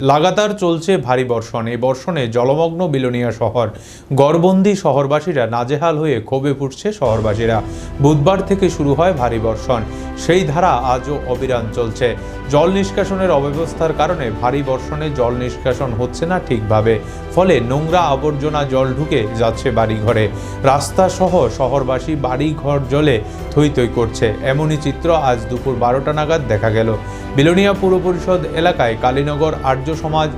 লাগাতার চলছে ভারী বর্ষণ। এই বর্ষণে জলমগ্ন বিলোনিয়া শহর, গড়বন্দি শহরবাসীরা নাজেহাল হয়ে ক্ষোভে ফুটছে শহরবাসীরা। বুধবার থেকে শুরু হয় ভারী বর্ষণ। সেই ধারা আজও অবিরাম চলছে। জল নিষ্কাশনের অব্যবস্থার কারণে ভারী বর্ষণে জল নিষ্কাশন হচ্ছে না ঠিকভাবে। ফলে নোংরা আবর্জনা জল ঢুকে যাচ্ছে বাড়িঘরে। রাস্তা সহ শহরবাসী বাড়িঘর জলে থই করছে। এমনই চিত্র আজ দুপুর বারোটা নাগাদ দেখা গেল। বিলোনিয়া পুর পরিষদ এলাকায় কালীনগর আর্য সমাজ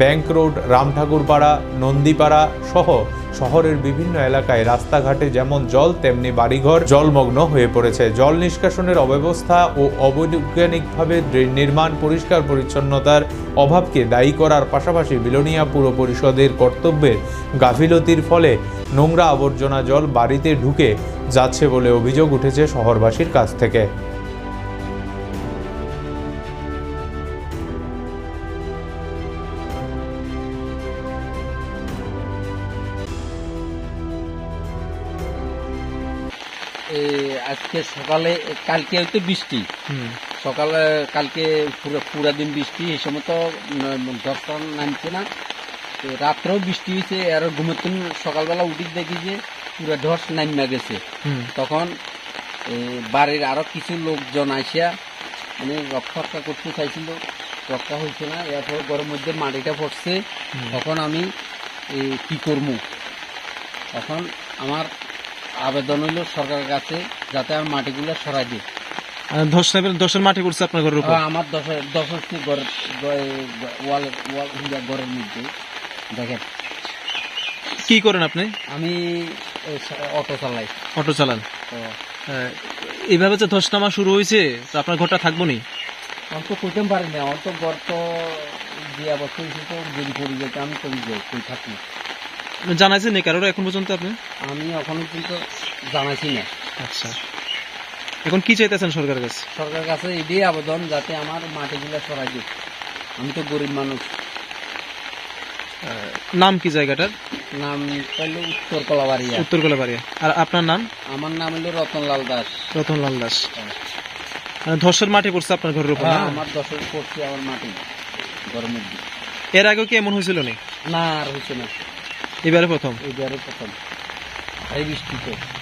ব্যাংক রোড, রামঠাকুরপাড়া, নন্দীপাড়া সহ শহরের বিভিন্ন এলাকায় রাস্তাঘাটে যেমন জল, তেমনি বাড়িঘর জলমগ্ন হয়ে পড়েছে। জল নিষ্কাশনের অব্যবস্থা ও অবৈজ্ঞানিকভাবে ড্রেন নির্মাণ, পরিষ্কার পরিচ্ছন্নতার অভাবকে দায়ী করার পাশাপাশি বিলোনিয়া পুর পরিষদের কর্তব্যের গাফিলতির ফলে নোংরা আবর্জনা জল বাড়িতে ঢুকে যাচ্ছে বলে অভিযোগ উঠেছে শহরবাসীর কাছ থেকে। আজকে সকালে কালকে হয়তো বৃষ্টি। সকালে কালকে পুরো পুরা দিন বৃষ্টি এই সময় তো দশটা নামছে না। তো রাত্রেও বৃষ্টি হয়েছে আর ঘুমোতেন সকালবেলা উঠি দেখি যে পুরো ধস নামা গেছে। তখন বাড়ির আরও কিছু লোকজন আসিয়া মানে রক্ষা করতে চাইছিল। রক্ষা হয়েছে না এরপর ঘরের মধ্যে মাটিটা পড়ছে। তখন আমি কি করব? এখন আমার আবেদন হইল সরকারের কাছে যাতে আমার মাটিগুলো সরাই দিই। মাটি আপনার ঘরের উপর? আমার দশ দশ হচ্ছে ঘরের ওয়াল ওয়াল ঘরের মধ্যে। দেখেন। কি করেন আপনি? আমি অটো চালাই। অটো চালান। এইভাবে যে ধস নামা শুরু হয়েছে তো আপনার ঘরটা থাকব নি? আমি তো পারি না। আমার তো ঘর তো দিয়া বছর তো যদি পড়ে যেতে আমি কই যাই কই থাকি জানাইছেন কারোর এখন পর্যন্ত আপনি? আমি এখনও কিন্তু জানাইছি না। আচ্ছা। এখন কি চাইতেছেন সরকারের কাছে? সরকারের কাছে এটাই আবেদন যাতে আমার মাটিগুলো সরাই দিক। আমি তো গরিব মানুষ। নাম কি জায়গাটার? নাম পাইলো উত্তর কলাবাড়িয়া উত্তর কলাবাড়িয়া আর আপনার নাম? আমার নাম হলো রতনলাল দাস। রতনলাল দাস। ধসের মাটি পড়ছে আপনার ঘরের উপর হ্যাঁ? আমার দশের পড়ছে আমার মাটি। ঘরের মধ্যে। এর আগে কি এমন হয়েছিল নি? না আর হয়েছে না। এবারে প্রথম। এবারে প্রথম। এই বৃষ্টিতে।